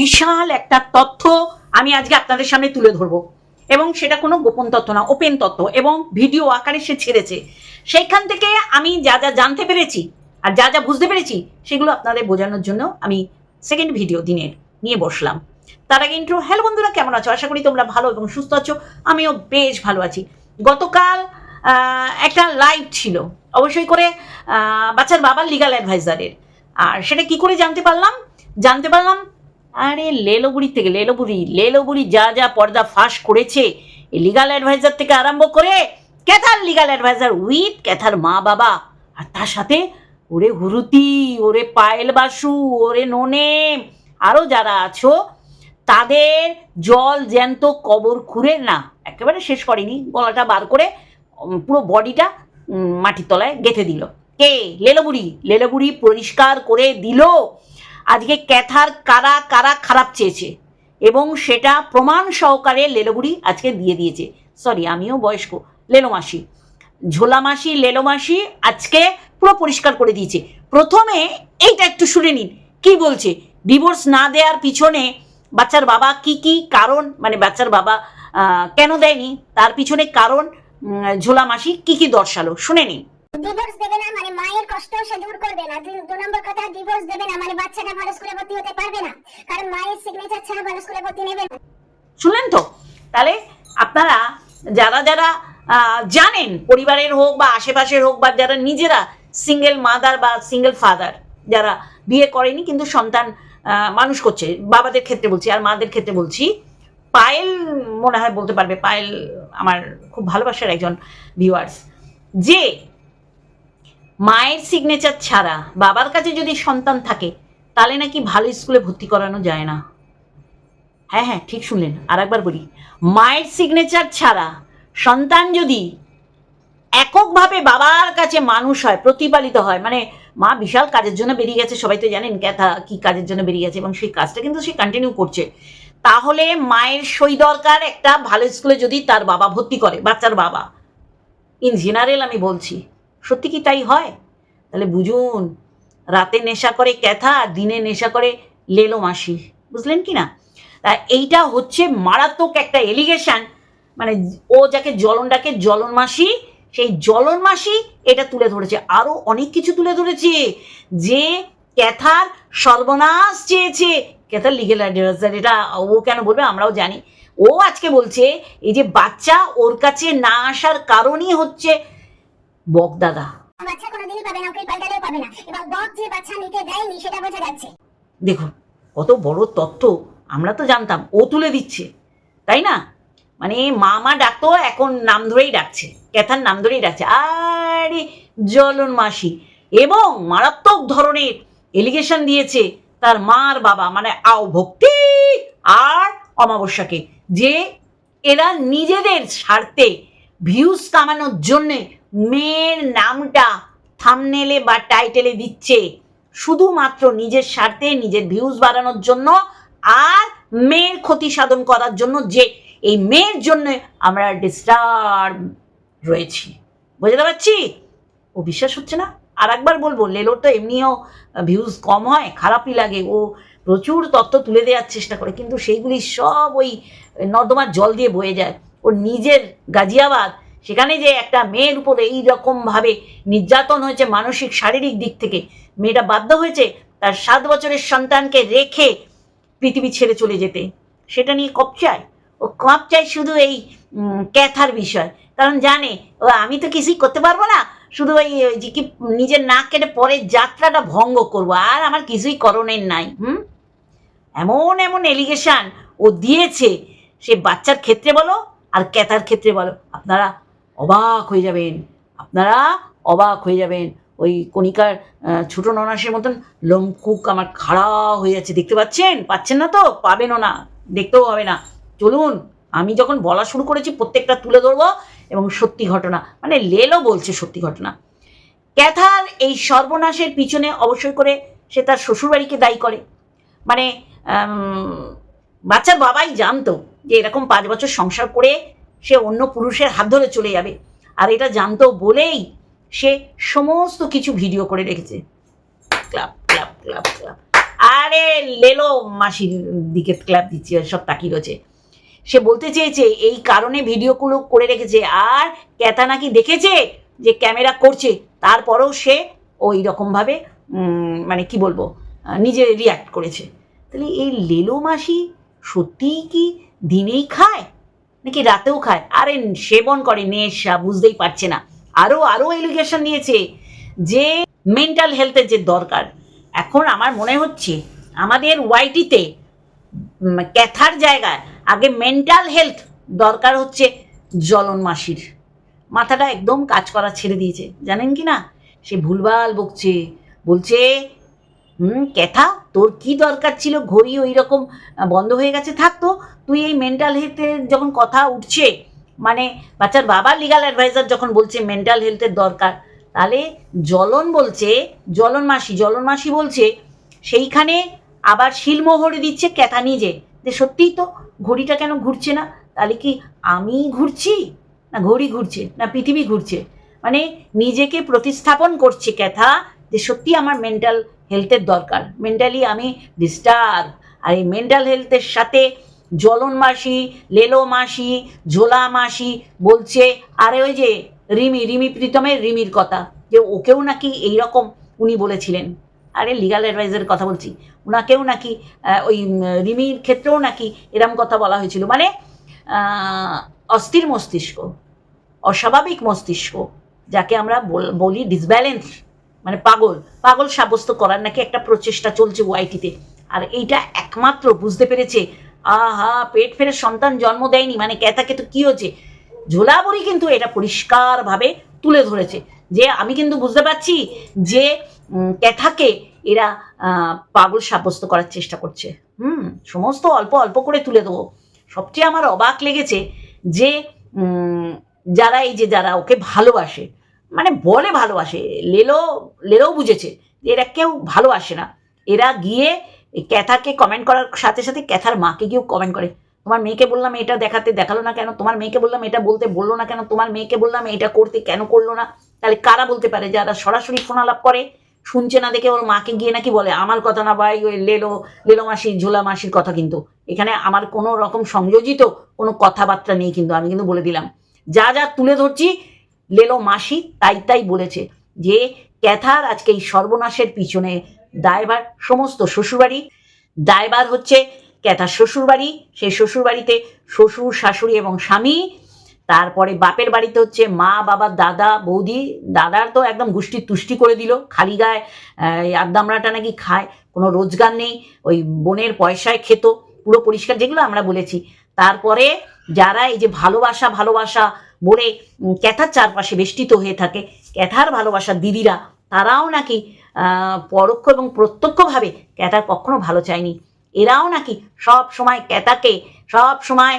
বিশাল একটা তথ্য আমি আজকে আপনাদের সামনে তুলে ধরবো। এবং সেটা কোনো গোপন তথ্য না ওপেন তথ্য। এবং ভিডিও আকারে সে ছেড়েছে। সেইখান থেকে আমি যা যা জানতে পেরেছি আর যা যা বুঝতে পেরেছি, সেগুলো আপনাদের বোঝানোর জন্য আমি সেকেন্ড ভিডিও দিনের নিয়ে বসলাম। তার আগে ইন্ট্রো হ্যালো বন্ধুরা, কেমন আছো? আশা করি তোমরা ভালো এবং সুস্থ আছো। আমিও বেশ ভালো আছি। গতকাল একটা লাইভ ছিল। অবশ্যই করে বাচ্চার বাবার লিগাল অ্যাডভাইজারের আর সেটা কি করে জানতে পারলাম? জানতে পারলাম আরে লেলোবুড়ি থেকে, লেলোবুড়ি লেলোবুড়ি যা যা পর্দা ফাঁস করেছে লিগাল অ্যাডভাইজার থেকে আরম্ভ করে ক্যাথার লিগাল অ্যাডভাইজার উইথ ক্যাথার মা বাবা, আর তার সাথে ওরে হুরুতি, ওরে পায়েল বাসু, ওরে নোনে আরও যারা আছো, তাদের জল জ্যান্ত কবর খুঁড়ে, না, একেবারে শেষ করেনি, গলাটা বার করে পুরো বডিটা মাটির তলায় গেঁথে দিল। কে? লেলোবুড়ি লেলোবুড়ি পরিষ্কার করে দিল আজকে ক্যাথার কারা কারা খারাপ চেয়েছে? এবং সেটা প্রমাণ সহকারে লেলোবুড়ি আজকে দিয়ে দিয়েছে। সরি আমিও বয়স্ক। লেলোমাসি ঝোলামাসি লেলোমাসি আজকে পুরো পরিষ্কার করে দিয়েছে। প্রথমে এইটা একটু শুনে নিন। কি বলছে? ডিভোর্স না দেওয়ার পিছনে বাচ্চার বাবা কি কি কারণ? মানে বাচ্চার বাবা কেন দেয়নি? তার পিছনে কারণ ঝোলা মাসি কি কি দর্শালো? শুনে নিন। ডিভোর্স দেবে না মানে মায়ের কষ্ট সে দূর করবে না। দু নম্বর কথা ডিভোর্স দেবে না মানে বাচ্চাটা ভালো স্কুলে ভর্তি হতে পারবে না। কারণ মায়ের সিগনেচার ছাড়া ভালো স্কুলে ভর্তি নেবে না। শুনলেন তো? তাহলে আপনারা যারা যারা জানেন, পরিবারের হোক বা আশেপাশের হোক বা যারা নিজেরা সিঙ্গেল মাদার বা সিঙ্গেল ফাদার যারা বিয়ে করেনি কিন্তু সন্তান মানুষ করছে, বাবাদের ক্ষেত্রে বলছি আর মাদের ক্ষেত্রে বলছি, পায়েল মনে হয় বলতে পারবে, পায়েল আমার খুব ভালোবাসার একজন ভিউয়ার্স যে মায়ের সিগনেচার ছাড়া বাবার কাছে যদি সন্তান থাকে, তাহলে নাকি ভালো স্কুলে ভর্তি করানো যায় না। হ্যাঁ হ্যাঁ ঠিক শুনলেন। আর একবার বলি, মায়ের সিগনেচার ছাড়া সন্তান যদি এককভাবে বাবার কাছে মানুষ হয়, প্রতিপালিত হয় মানে মা বিশাল কাজের জন্য বেরিয়ে গেছে, সবাই তো জানেন ক্যাথা কি কাজের জন্য বেরিয়ে গেছে, এবং সেই কাজটা কিন্তু সে কন্টিনিউ করছে। তাহলে মায়ের সই দরকার একটা ভালো স্কুলে যদি তার বাবা ভর্তি করে, বাচ্চার বাবা। ইন জেনারেল আমি বলছি সত্যি কি তাই হয়? তাহলে বুঝুন, রাতে নেশা করে ক্যাথা, দিনে নেশা করে লেলো মাসি, বুঝলেন কি না? এইটা হচ্ছে মারাত্মক একটা এলিগেশন মানে ও যাকে জ্বলন ডাকে জ্বলন মাসি, সেই জ্বলন মাসি এটা তুলে ধরেছে। আরও অনেক কিছু তুলে ধরেছে যে ক্যাথার সর্বনাশ চেয়েছে। ক্যাথার লিগেল এটা ও কেন বলবে আমরাও জানি। ও আজকে বলছে, এই যে বাচ্চা ওর কাছে না আসার কারণই হচ্ছে বকদাদা বাচ্চা কোনোদিনই পাবে না ওকে পাল্টালেও পাবে না। এবার বক যে বাচ্চা নিতে দেয়নি সেটা বোঝা যাচ্ছে। দেখুন কত বড় তত্ত্ব আমরা তো জানতাম ও তুলে দিচ্ছে তাই না? মানে মামা ডাকতো এখন নাম ধরেই ডাকছে ক্যাথার নাম ধরেই ডাকছে। আরে জলন মাসি এবং মারাত্মক ধরনের এলিগেশন দিয়েছে তার মার বাবা মানে আও ভক্তি আর অমাবস্যাকে যে এরা নিজেদের স্বার্থে ভিউজ কামানোর জন্যে মেয়ের নামটা থামনেলে বা টাইটেলে দিচ্ছে। শুধুমাত্র নিজের স্বার্থে, নিজের ভিউজ বাড়ানোর জন্য আর মেয়ের ক্ষতি সাধন করার জন্য যে এই মেয়ের জন্য আমরা ডিস্টার্ব রয়েছি। বুঝতে পারছি? ও বিশ্বাস হচ্ছে না। আর একবার বলব, লেলোর তো এমনিও ভিউজ কম হয়, খারাপই লাগে। ও প্রচুর তথ্য তুলে দেওয়ার চেষ্টা করে, কিন্তু সেইগুলি সব ওই নর্দমার জল দিয়ে বয়ে যায়। ওর নিজের গাজিয়াবাদ সেখানে যে একটা মেয়ের উপরে এই রকমভাবে নির্যাতন হয়েছে মানসিক, শারীরিক দিক থেকে, মেয়েটা বাধ্য হয়েছে তার সাত বছরের সন্তানকে রেখে পৃথিবী ছেড়ে চলে যেতে। সেটা নিয়ে কপ চায়? ও কপ চায় শুধু এই ক্যাথার বিষয়। কারণ জানে, ও আমি তো কিছুই করতে পারব না। শুধু ওই যে কি নিজের নাক কেটে পরের যাত্রাটা ভঙ্গ করব। আর আমার কিছুই করণের নাই, হুম? এমন এমন এলিগেশন ও দিয়েছে। সে বাচ্চার ক্ষেত্রে বলো আর ক্যাথার ক্ষেত্রে বলো। আপনারা অবাক হয়ে যাবেন। আপনারা অবাক হয়ে যাবেন। ওই কণিকার ছোট ননাসের মতন লঙ্কুক আমার খাড়া হয়ে যাচ্ছে। দেখতে পাচ্ছেন? পাচ্ছেন না তো? পাবেনও না। দেখতেও হবে না। চলুন, আমি যখন বলা শুরু করেছি, প্রত্যেকটা তুলে ধরবো এবং সত্যি ঘটনা মানে লেলো বলছে সত্যি ঘটনা। ক্যাথার এই সর্বনাশের পিছনে অবশ্যই করে সে তার শ্বশুরবাড়িকে দায়ী করে। মানে বাচ্চার বাবাই জানতো যে এরকম পাঁচ বছর সংসার করে সে অন্য পুরুষের হাত ধরে চলে যাবে। আর এটা জানতো বলেই সে সমস্ত কিছু ভিডিও করে রেখেছে। ক্লাব ক্লাব ক্লাব ক্লাব আরে লেলো মাসির দিকে ক্লাব দিচ্ছে, সব তাকিয়ে রয়েছে। সে বলতে চেয়েছে, এই কারণে ভিডিওগুলো করে রেখেছে। আর ক্যাতা নাকি দেখেছে যে ক্যামেরা করছে, তারপরেও সে ওই রকমভাবে মানে কি বলব নিজে রিয়াক্ট করেছে। তাহলে এই লেলো মাসি সত্যিই কি দিনেই খায়? নাকি রাতেও খায়? আরে সেবন করে নেশা, বুঝতেই পারছে না। আরও আরও এলিগেশন নিয়েছে যে মেন্টাল হেলথের যে দরকার। এখন আমার মনে হচ্ছে আমাদের ওয়াইটিতে ক্যাথার জায়গায় আগে মেন্টাল হেলথ দরকার হচ্ছে জলন মাসির। মাথাটা একদম কাজ করা ছেড়ে দিয়েছে। জানেন কি না? সে ভুলভাল বকছে। বলছে হুম ক্যাথা তোর কি দরকার ছিল? ঘড়ি ওই রকম বন্ধ হয়ে গেছে থাকতো তুই এই মেন্টাল হেলথের যখন কথা উঠছে মানে বাচ্চার বাবা লিগাল অ্যাডভাইজার যখন বলছে মেন্টাল হেলথের দরকার, তাহলে জলন বলছে, জ্বলন মাসি জ্বলন মাসি বলছে, সেইখানে আবার শিলমোহর দিচ্ছে ক্যাথা নিজে। যে সত্যিই তো, ঘড়িটা কেন ঘুরছে না? তাহলে কি আমি ঘুরছি? না ঘড়ি ঘুরছে, না পৃথিবী ঘুরছে? মানে নিজেকে প্রতিস্থাপন করছে ক্যাথা যে সত্যি আমার মেন্টাল হেলথের দরকার। মেন্টালি আমি ডিস্টার্ব আর এই মেন্টাল হেলথের সাথে জ্বলন মাসি, লেলো মাসি, ঝোলা মাসি বলছে, আরে ওই যে রিমি রিমি প্রীতমের রিমির কথা, যে ওকেও নাকি এইরকম উনি বলেছিলেন। আরে লিগাল অ্যাডভাইজারের কথা বলছি ওনাকেও নাকি ওই রিমির ক্ষেত্রেও নাকি এরম কথা বলা হয়েছিল। মানে অস্থির মস্তিষ্ক, অস্বাভাবিক মস্তিষ্ক, যাকে আমরা বল- বলি ডিসব্যালেন্স মানে পাগল পাগল সাব্যস্ত করার নাকি একটা প্রচেষ্টা চলছে ওয়াইটিতে আর এইটা একমাত্র বুঝতে পেরেছে, আহা, পেট ফেরে সন্তান জন্ম দেয়নি মানে ক্যাথাকে তো কি হচ্ছে? ঝোলাবরি কিন্তু এটা পরিষ্কারভাবে তুলে ধরেছে, যে আমি কিন্তু বুঝতে পারছি যে ক্যাথাকে এরা পাগল সাব্যস্ত করার চেষ্টা করছে। হুম, সমস্ত অল্প অল্প করে তুলে দেবো। সবচেয়ে আমার অবাক লেগেছে যে যারা এই যে, যারা ওকে ভালোবাসে মানে বলে ভালোবাসে, লেলো, লেলেও বুঝেছে এরা কেউ ভালোবাসে না। এরা গিয়ে ক্যাথাকে কমেন্ট করার সাথে সাথে ক্যাথার মাকে গিয়েও কমেন্ট করে, তোমার মেয়েকে বললাম এটা দেখাতে দেখাল না কেন? তোমার মেয়েকে বললাম এটা বলতে বলল না কেন? তোমার মেয়েকে বললাম এটা করতে কেন করল না? তাহলে কারা বলতে পারে? যারা সরাসরি ফোন আলাপ করে, শুনছে না দেখে ওর মাকে গিয়ে নাকি বলে, আমার কথা না ভাই, ওই লেলো লেলো মাসির, ঝোলা মাসির কথা কিন্তু। এখানে আমার কোনো রকম সংযোজিত কোনো কথাবার্তা নেই কিন্তু, আমি কিন্তু বলে দিলাম। যা যা তুলে ধরছি লেলো মাসি তাই তাই বলেছে যে, ক্যাথার আজকে এই সর্বনাশের পিছনে দায়ভার সমস্ত শ্বশুরবাড়ি। দায়ভার হচ্ছে ক্যাথার শ্বশুরবাড়ি সেই শ্বশুরবাড়িতে শ্বশুর, শাশুড়ি এবং স্বামী। তারপরে বাপের বাড়িতে হচ্ছে মা, বাবা, দাদা, বৌদি। দাদার তো একদম গুষ্টি তুষ্টি করে দিল, খালি গায়ে আদ্দামরাটা নাকি খায়, কোনো রোজগার নেই, ওই বোনের পয়সায় খেত, পুরো পরিষ্কার, যেগুলো আমরা বলেছি। তারপরে যারা এই যে ভালোবাসা ভালোবাসা বলে ক্যাথার চারপাশে বেষ্টিত হয়ে থাকে। ক্যাথার ভালোবাসার দিদিরা, তারাও নাকি পরোক্ষ এবং প্রত্যক্ষভাবে ক্যাথার কখনো ভালো চায়নি। এরাও নাকি সব সময় ক্যাথাকে সব সময়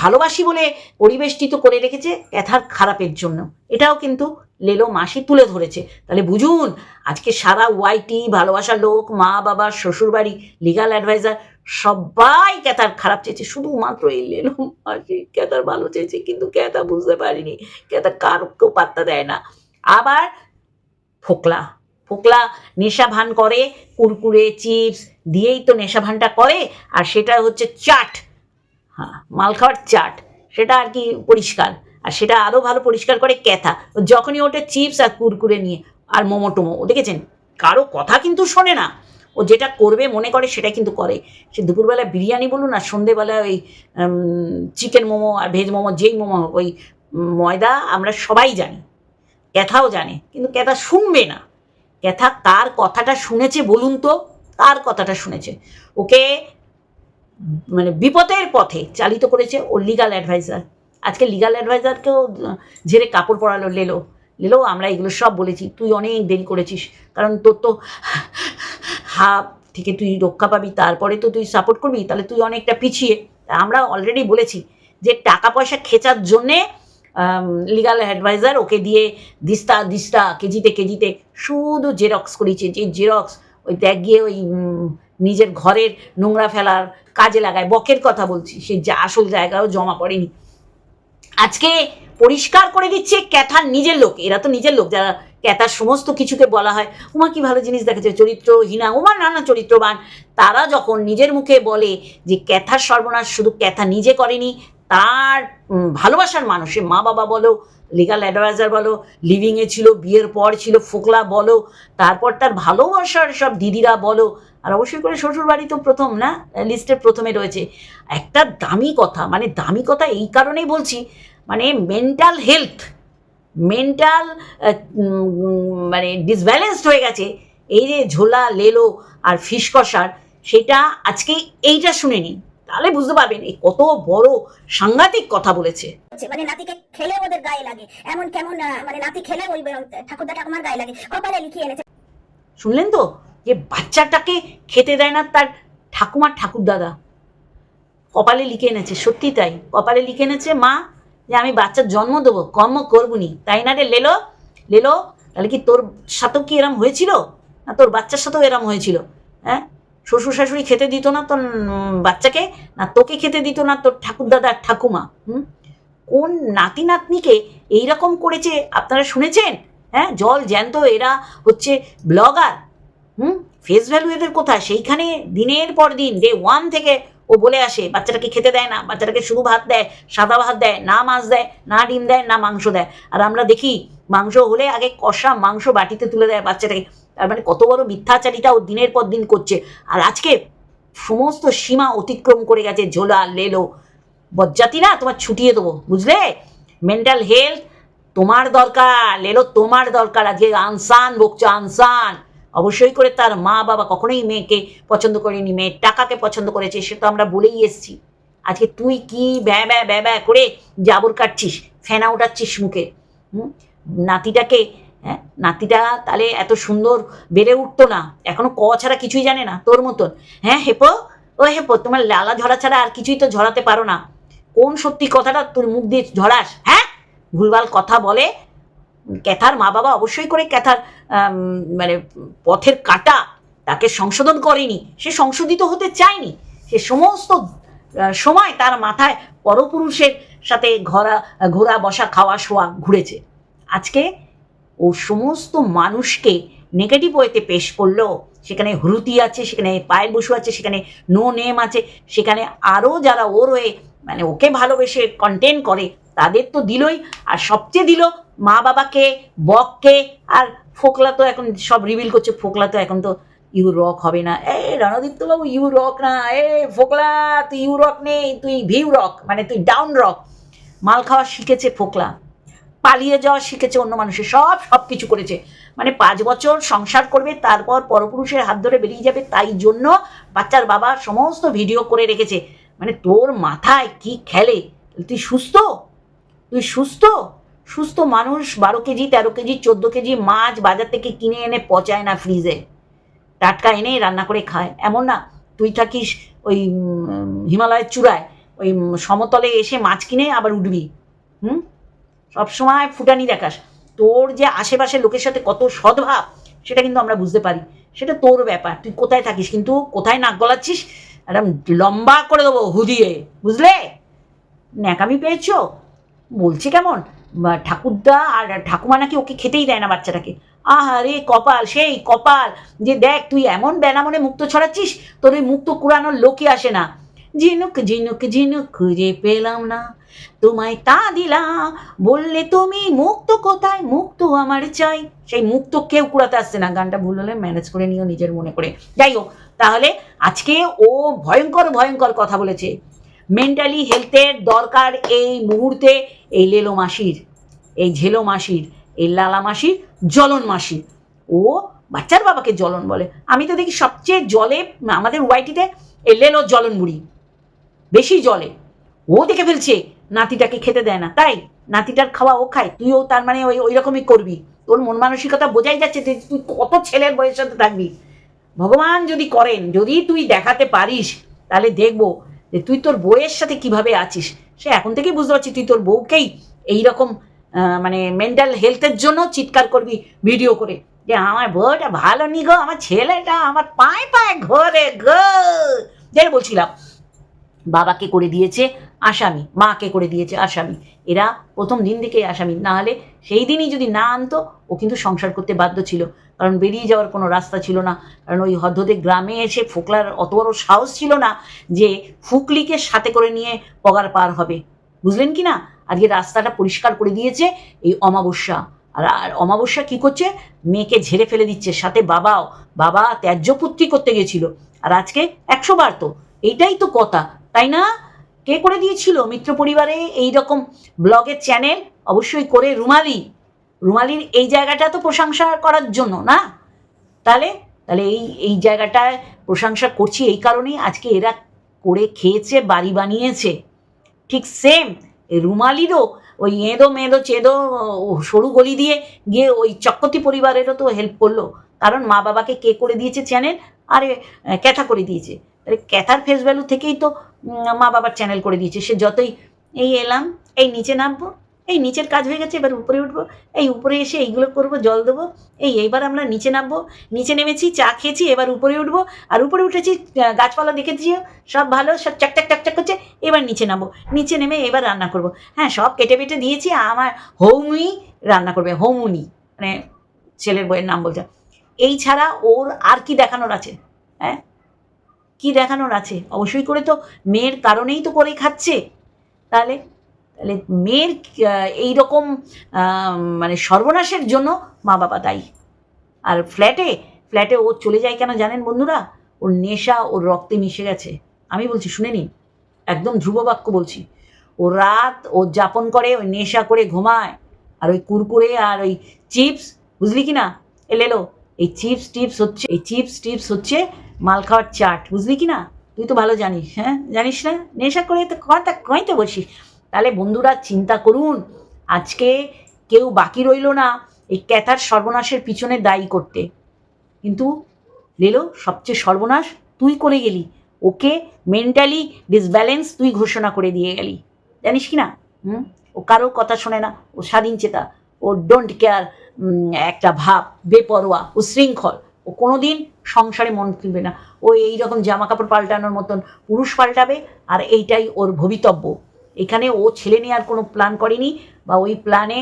ভালোবাসি বলে পরিবেষ্টিত করে রেখেছে ক্যাথার খারাপের জন্য। এটাও কিন্তু লেলো মাসি তুলে ধরেছে। তাহলে বুঝুন, আজকে সারা ওয়াইটি ভালোবাসার লোক মা বাবা শ্বশুরবাড়ি লিগাল অ্যাডভাইজার সবাই ক্যাতার খারাপ চেয়েছে, শুধুমাত্র এই লেলো মাসি। ক্যাতার ভালো চেয়েছে কিন্তু ক্যাতা বুঝতে পারিনি। ক্যাতা কার কেউ পাত্তা দেয় না। আবার ফোকলা ফোকলা নেশা ভান করে, কুরকুরে, চিপস দিয়েই তো নেশা ভানটা করে, আর সেটা হচ্ছে চাট। হ্যাঁ মাল খাওয়ার চাট, সেটা আর কি পরিষ্কার। আর সেটা আরও ভালো পরিষ্কার করে ক্যাথা। যখনই ওটা চিপস আর কুরকুরে নিয়ে, আর মোমো টোমো দেখেছেন? কারও কথা কিন্তু শোনে না। ও যেটা করবে, মনে করে সেটা কিন্তু করে। সে দুপুরবেলা বিরিয়ানি বলুন আর সন্ধেবেলা ওই চিকেন মোমো আর ভেজ মোমো, যেই মোমো হোক, ওই ময়দা আমরা সবাই জানি। ক্যাথাও জানে, কিন্তু ক্যাথা শুনবে না। ক্যাথা কার কথাটা শুনেছে বলুন তো, কার কথাটা শুনেছে? ওকে মানে বিপদের পথে চালিত করেছে ও লিগাল অ্যাডভাইজার আজকে লিগাল অ্যাডভাইজারকেও ঝেড়ে কাপড় পরালো, লেলো। লেলো, আমরা এগুলো সব বলেছি, তুই অনেক দেরি করেছিস, কারণ তোর তো হাফ থেকে তুই রক্ষা পাবি, তারপরে তো তুই সাপোর্ট করবি, তাহলে তুই অনেকটা পিছিয়ে। আমরা অলরেডি বলেছি যে টাকা পয়সা খেচার জন্যে লিগাল অ্যাডভাইজার ওকে দিয়ে দিস্তা দিস্তা, কেজিতে কেজিতে শুধু জেরক্স করিয়েছে যে জেরক্স ওই দেখ গিয়ে ওই নিজের ঘরের নোংরা ফেলার কাজে লাগায়, বকের কথা বলছি, সে যা আসল জায়গাও জমা পড়েনি আজকে পরিষ্কার করে দিচ্ছে ক্যাথার নিজের লোক, এরা তো নিজের লোক, যারা ক্যাতার সমস্ত কিছুকে বলা হয়, উমা কি ভালো জিনিস দেখেছে, চরিত্রহীনা উমা নানা চরিত্রবান। তারা যখন নিজের মুখে বলে যে ক্যাথার সর্বনাশ শুধু ক্যাথা নিজে করেনি, তার ভালোবাসার মানুষে মা বাবা বলো লিগাল অ্যাডভাইজার বলো লিভিংয়ে ছিল, বিয়ের পর ছিল, ফোকলা বলো, তারপর তার ভালোবাসার সব দিদিরা বলো, আর অবশ্যই করে শ্বশুর বাড়ি তো প্রথম না? লিস্টের প্রথমে রয়েছে। একটা দামি কথা মানে দামি কথা এই কারণেই বলছি মানে মেন্টাল হেলথ মেন্টাল মানে ডিসব্যালেন্সড হয়ে গেছে। এই যে ঝোলা লেলো আর ফিস কষার সেটা আজকে এইটা শুনে নিন তাহলে বুঝতে পারবেন এই কত বড় সাংঘাতিক কথা বলেছে। মানে নাতিকে খেলে ওদের গায়ে লাগে। এমন কেমন মানে নাতি খেলে ওই ঠাকুরদা ঠাকুমার গায়ে লাগে। কপালে লিখিয়ে এনেছে। শুনলেন তো? যে বাচ্চাটাকে খেতে দেয় না তার ঠাকুমার ঠাকুর দাদা কপালে লিখে এনেছে সত্যি তাই। কপালে লিখে এনেছে মা যে আমি বাচ্চার জন্ম দেবো, কর্ম করবুনি তাই না রে লেলো? লেলো, তাহলে কি তোর সাথেও কি এরম হয়েছিল? না তোর বাচ্চার সাথেও এরম হয়েছিল? হ্যাঁ? শ্বশুর শাশুড়ি খেতে দিত না তোর বাচ্চাকে? না তোকে খেতে দিত না তোর ঠাকুর দাদা আর ঠাকুমা? হুম? কোন নাতি নাতনিকে এইরকম করেছে আপনারা শুনেছেন? হ্যাঁ? জল জ্যান্ত এরা হচ্ছে ব্লগার। হুম? ফেস ভ্যালু এদের কোথায়? সেইখানে দিনের পর দিন ডে ওয়ান থেকে ও বলে আসে, বাচ্চাটাকে খেতে দেয় না, বাচ্চাটাকে শুধু ভাত দেয়, সাদা ভাত দেয়, না মাছ দেয়, না ডিম দেয়, না মাংস দেয়। আর আমরা দেখি মাংস হলে আগে কষা মাংস বাটিতে তুলে দেয় বাচ্চাটাকে। তার মানে কত বড় মিথ্যাচারিতা ও দিনের পর দিন করছে। আর আজকে সমস্ত সীমা অতিক্রম করে গেছে, ঝোলা, লেলো। বজ্জাতি না তোমার ছুটিয়ে দেবো, বুঝলে? মেন্টাল হেলথ তোমার দরকার, লেলো তোমার দরকার। আজকে আনসান বকছো আনসান। অবশ্যই করে তার মা বাবা কখনোই মেয়েকে পছন্দ করেনি, মেয়ের টাকাকে পছন্দ করেছে, সে তো আমরা বলেই এসছি। আজকে তুই কি ব্যা ব্যা ব্যা ব্যা করে জাবর কাটছিস, ফেনা উঠাচ্ছিস মুখে? নাতিটাকে হ্যাঁ? নাতিটা তাহলে এত সুন্দর বেড়ে উঠতো না, এখনও ক ছাড়া কিছুই জানে না তোর মতন। হ্যাঁ হেপো? ও হেপো, তোমার লালা ঝরা ছাড়া আর কিছুই তো ঝরাতে পারো না। কোন সত্যি কথাটা তোর মুখ দিয়ে ঝরাস হ্যাঁ? ভুলভাল কথা বলে ক্যাথার মা বাবা অবশ্যই করে ক্যাথার মানে পথের কাটা তাকে সংশোধন করেনি। সে সংশোধিত হতে চায়নি। সে সমস্ত সময় তার মাথায় পরপুরুষের সাথে ঘোরা ঘোরা, বসা, খাওয়া, শোয়া ঘুরেছে। আজকে ও সমস্ত মানুষকে নেগেটিভ ওয়েতে পেশ করল। সেখানে হ্রুতি আছে, সেখানে পায়ের বসু আছে, সেখানে নো নেম আছে, সেখানে আরও যারা ওর হয়ে মানে ওকে ভালোবেসে কন্টেন্ট করে তাদের তো দিলই। আর সবচেয়ে দিল মা বাবাকে, বককে, আর ফোকলা তো এখন সব রিভিল করছে, ফোকলা তো এখন তো ইউ রক হবে না। এ, রণদীপ্ত বাবু ইউ রক না। এ, ফোকলা, তুই ইউ রক নেই, তুই ভিউ রক মানে তুই ডাউন রক মাল খাওয়া শিখেছে ফোকলা। পালিয়ে যাওয়া শিখেছে অন্য মানুষের সব সব কিছু করেছে। মানে পাঁচ বছর সংসার করবে, তারপর পরপুরুষের হাত ধরে বেরিয়ে যাবে, তাই জন্য বাচ্চার বাবা সমস্ত ভিডিও করে রেখেছে। মানে তোর মাথায় কি খেলে? তুই সুস্থ? তুই সুস্থ? সুস্থ মানুষ বারো কেজি, তেরো কেজি, চোদ্দ কেজি মাছ বাজার থেকে কিনে এনে পচায় না ফ্রিজে। টাটকা এনে রান্না করে খায়। এমন না, তুই থাকিস ওই হিমালয়ের চূড়ায়। ওই সমতলে এসে মাছ কিনে আবার উঠবি। হুম? সবসময় ফুটানি দেখাস। তোর যে আশেপাশের লোকের সাথে কত সদ্ভাব, সেটা কিন্তু আমরা বুঝতে পারি। সেটা তোর ব্যাপার, তুই কোথায় থাকিস? কিন্তু কোথায় নাক গলাচ্ছিস? একদম লম্বা করে দেবো হুদিয়ে, বুঝলে? ন্যাকামি পেয়েছ? বলছে কেমন? ঠাকুরদা আর ঠাকুমা নাকি ওকে খেতেই দেয় না বাচ্চাটাকে। আহা রে কপাল, সেই কপাল। যে দেখ, তুই এমন বেনামনে মুক্ত ছড়াচ্ছিস, তোর ওই মুক্ত কুড়ানোর লোকই আসে না। ঝিনুক ঝিনুক ঝিনুক, খুঁজে পেলাম না। তোমায় তা দিলাম বললে তুমি মুক্ত কোথায়? মুক্ত আমার চাই। সেই মুক্ত কেউ কুড়াতে আসছে না। গানটা ভুল হলে ম্যানেজ করে নিও নিজের মনে করে। যাই হোক, তাহলে আজকে ও ভয়ঙ্কর ভয়ঙ্কর কথা বলেছে। মেন্টালি হেলথের দরকার এই মুহূর্তে এই লেলো মাসির, এই ঝেলো মাসির, এই লালা মাসির জলন মাসির। ও বাচ্চার বাবাকে জলন বলে। আমি তো দেখি সবচেয়ে জলে আমাদের ওয়াইটিতে এই লেলো জ্বলন বুড়ি বেশি জলে ও দেখে ফেলছে, নাতিটাকে খেতে দেয় না। তাই নাতিটার খাওয়া ও খায়। তুইও তার মানে ওই ওই রকমই করবি। তোর মন মানসিকতা বোঝাই যাচ্ছে যে তুই কত ছেলের বয়সের সাথে থাকবি। ভগবান যদি করেন, যদি তুই দেখাতে পারিস, তাহলে দেখব যে তুই তোর বউয়ের সাথে কীভাবে আছিস? সে এখন থেকেই বুঝতে পারছি তুই তোর বউকেই এইরকম মানে মেন্টাল হেলথের জন্য চিৎকার করবি ভিডিও করে। যে আমার বউটা ভালো নি গো, আমার ছেলেটা আমার পায়ে পায়ে ঘরে গো। যেটা বলছিলাম। বাবাকে করে দিয়েছে আসামি, মাকে করে দিয়েছে আসামি। এরা প্রথম দিন থেকেই আসামি। না হলে সেই দিনই যদি না আনতো, ও কিন্তু সংসার করতে বাধ্য ছিল। কারণ বেরিয়ে যাওয়ার কোনো রাস্তা ছিল না। কারণ ওই হদ্দতে গ্রামে এসে ফোকলার অত বড় সাহস ছিল না যে ফুকলিকে সাথে করে নিয়ে পগার পার হবে। বুঝলেন কি না? আজকে রাস্তাটা পরিষ্কার করে দিয়েছে এই অমাবস্যা। আর আর অমাবস্যা কি করছে? মেয়েকে ঝেড়ে ফেলে দিচ্ছে। সাথে বাবাও, বাবা ত্যায্যপুত্রী করতে গেছিল। আর আজকে একশো বার তো। এইটাই তো কথা। তাই না? কে করে দিয়েছিল? মিত্র পরিবারে এই রকম ব্লগের চ্যানেল অবশ্যই করে রুমালি। রুমালির এই জায়গাটা তো প্রশংসা করার জন্য, না? তাহলে তাহলে এই এই জায়গাটায় প্রশংসা করছি এই কারণেই আজকে এরা করে খেয়েছে, বাড়ি বানিয়েছে। ঠিক সেম রুমালিরও ওই এঁদো মেঁদো চেদো সরু গলি দিয়ে গিয়ে ওই চক্রতি পরিবারেরও তো হেল্প করল। কারণ মা বাবাকে কে করে দিয়েছে চ্যানেল আরে ক্যাথা করে দিয়েছে। তাহলে ক্যাথার ফেস ভ্যালু থেকেই তো মা বাবার চ্যানেল করে দিয়েছে। সে যতই এই এলাম, এই নিচে নামবো, এই নিচের কাজ হয়ে গেছে, এবার উপরে উঠবো, এই উপরে এসে এইগুলো করব, জল দেবো, এই এইবার আমরা নিচে নামবো, নিচে নেমেছি, চা খেয়েছি, এবার উপরে উঠবো, আর উপরে উঠেছি গাছপালা দেখেছি সব ভালো, সব চাকচাক চাকচাক করছে, এবার নিচে নামবো, নিচে নেমে এবার রান্না করব। হ্যাঁ সব কেটে বেটে দিয়েছি আমার হৌমি রান্না করবে, হৌমুনি মানে ছেলের বইয়ের নাম বলছে। এই ছাড়া ওর আর কি দেখানোর আছে? হ্যাঁ কি দেখানোর আছে? অবশ্যই করে তো। মেয়ের কারণেই তো করে খাচ্ছে। তাহলে তাহলে মেয়ের এই রকম মানে সর্বনাশের জন্য মা বাবা দায়ী। আর ফ্ল্যাটে ফ্ল্যাটে ও চলে যায় কেন জানেন বন্ধুরা? ওর নেশা, ওর রক্তে মিশে গেছে। আমি বলছি, শুনে নিন। একদম ধ্রুব বাক্য বলছি। ও রাত ও যাপন করে, ওই নেশা করে ঘুমায়। আর ওই কুরকুরে আর ওই চিপস, বুঝলি কি না? এলেলো এই চিপস টিপস হচ্ছে, এই চিপস টিপস হচ্ছে মাল খাওয়ার চাট, বুঝলি কি না তুই তো ভালো জানিস হ্যাঁ? জানিস না? নেশা করে তো কথা কইতে বসিস তাহলে বন্ধুরা চিন্তা করুন, আজকে কেউ বাকি রইল না এই ক্যাথার সর্বনাশের পিছনে দায়ী করতে। কিন্তু লেলো, সবচেয়ে সর্বনাশ তুই করে গেলি। ওকে মেন্টালি ডিসব্যালেন্স তুই ঘোষণা করে দিয়ে গেলি। জানিস কি না হুম? ও কারও কথা শোনে না, ও স্বাধীন চেতা। ও ডোন্ট কেয়ার একটা ভাব, বেপরোয়া, ও শৃঙ্খল। ও কোনো দিন সংসারে মন খুলবে না। ও এই রকম জামা কাপড় পাল্টানোর মতন পুরুষ পাল্টাবে, আর এইটাই ওর ভবিতব্য। এখানে ও ছেলে নিয়ে আর কোনো প্ল্যান করেনি, বা ওই প্ল্যানে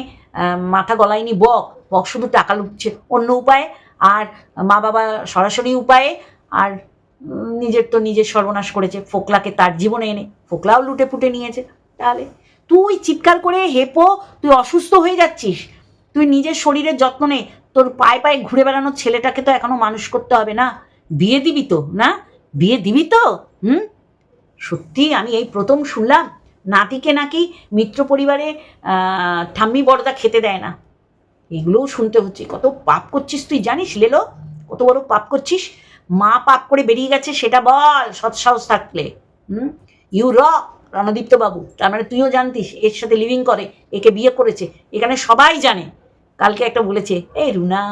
মাথা গলায়নি, বক বক শুধু টাকা লুটছে অন্য উপায়ে, আর মা বাবা সরাসরি উপায়ে, আর নিজের তো নিজের সর্বনাশ করেছে, ফোকলাকে তার জীবনে এনে, ফোকলাও লুটে ফুটে নিয়েছে। তাহলে তুই চিৎকার করে হেপো, তুই অসুস্থ হয়ে যাচ্ছিস, তুই নিজের শরীরের যত্ন নে তোর পায়ে পায়ে ঘুরে বেড়ানোর ছেলেটাকে তো এখনও মানুষ করতে হবে না। বিয়ে দিবি তো, না? বিয়ে দিবি তো? হুম? সত্যি আমি এই প্রথম শুনলাম, নাতিকে নাকি মিত্র পরিবারে ঠাম্মি বড়দা খেতে দেয় না। এগুলোও শুনতে হচ্ছে। কত পাপ করছিস তুই, জানিস লেলো? কত বড় পাপ করছিস? মা পাপ করে বেরিয়ে গেছে, সেটা বল সৎসাহস থাকলে। হুম? ইউ রক রণদীপ্ত বাবু তার মানে তুইও জানতিস, এর সাথে লিভিং করে, একে বিয়ে করেছে। এখানে সবাই জানে। কালকে একটা বলেছে এই রুনা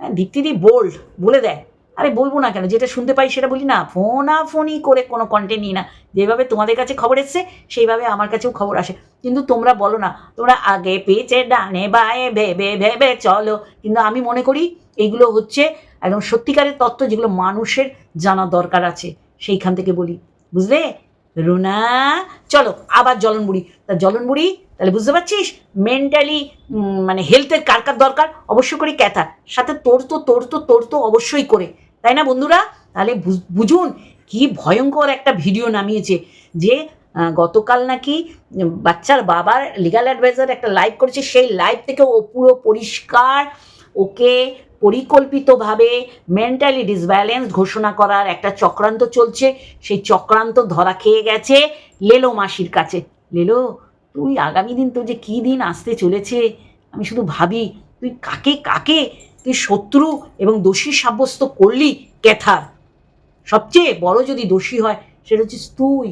হ্যাঁ, দীপ্তিদি বোল্ড বলে দেয়। আরে বলব না কেন যেটা শুনতে পাই সেটা বলি না ফোনা ফোনই করে কোনো কন্টেন্ট নিই না। যেভাবে তোমাদের কাছে খবর এসছে সেইভাবে আমার কাছেও খবর আসে। কিন্তু তোমরা বলো না তোমরা আগে পেছে ডানে বায়ে ভেবে ভেবে চলো। কিন্তু আমি মনে করি এইগুলো হচ্ছে একদম সত্যিকারের তত্ত্ব যেগুলো মানুষের জানা দরকার আছে সেইখান থেকে বলি। বুঝলে? রুনা চলো আবার জলনবুড়ি। তা জলনবুড়ি তাহলে বুঝতে পারছিস? মেন্টালি মানে হেলথের কার কার দরকার? অবশ্যই করে ক্যাথা সাথে তোর তো তোর তো তোর তো অবশ্যই করে। তাই না বন্ধুরা? তাহলে বুঝ- বুঝুন কি ভয়ঙ্কর একটা ভিডিও নামিয়েছে যে গতকাল নাকি বাচ্চার বাবার লিগাল অ্যাডভাইজার একটা লাইভ করেছে। সেই লাইভ থেকে ও পুরো পরিষ্কার, ওকে পরিকল্পিতভাবে মেন্টালি ডিসব্যালেন্স ঘোষণা করার একটা চক্রান্ত চলছে। সেই চক্রান্ত ধরা খেয়ে গেছে লেলো মাসির কাছে। লেলো তুই আগামী দিন তোর যে কী দিন আসতে চলেছে, আমি শুধু ভাবি, তুই কাকে কাকে, তুই শত্রু এবং দোষী সাব্যস্ত করলি ক্যাথার? সবচেয়ে বড় যদি দোষী হয়, সেটা হচ্ছিস তুই।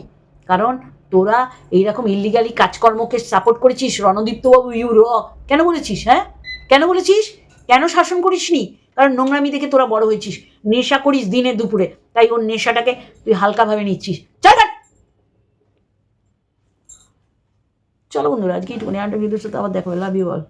কারণ তোরা এইরকম ইলিগালি কাজকর্মকে সাপোর্ট করেছিস, রণদীপ্তবাবু ইউ র কেন বলেছিস হ্যাঁ? কেন বলেছিস? কেন শাসন করিসনি? কারণ নোংরামি দেখে তোরা বড় হয়েছিস। নেশা করিস দিনে দুপুরে, তাই ওর নেশাটাকে তুই হালকাভাবে নিচ্ছিস। চল চলো বন্ধুরা আজকে একটুখানি একটা ভিডিওর সাথে আবার দেখো লাভ ইউ বল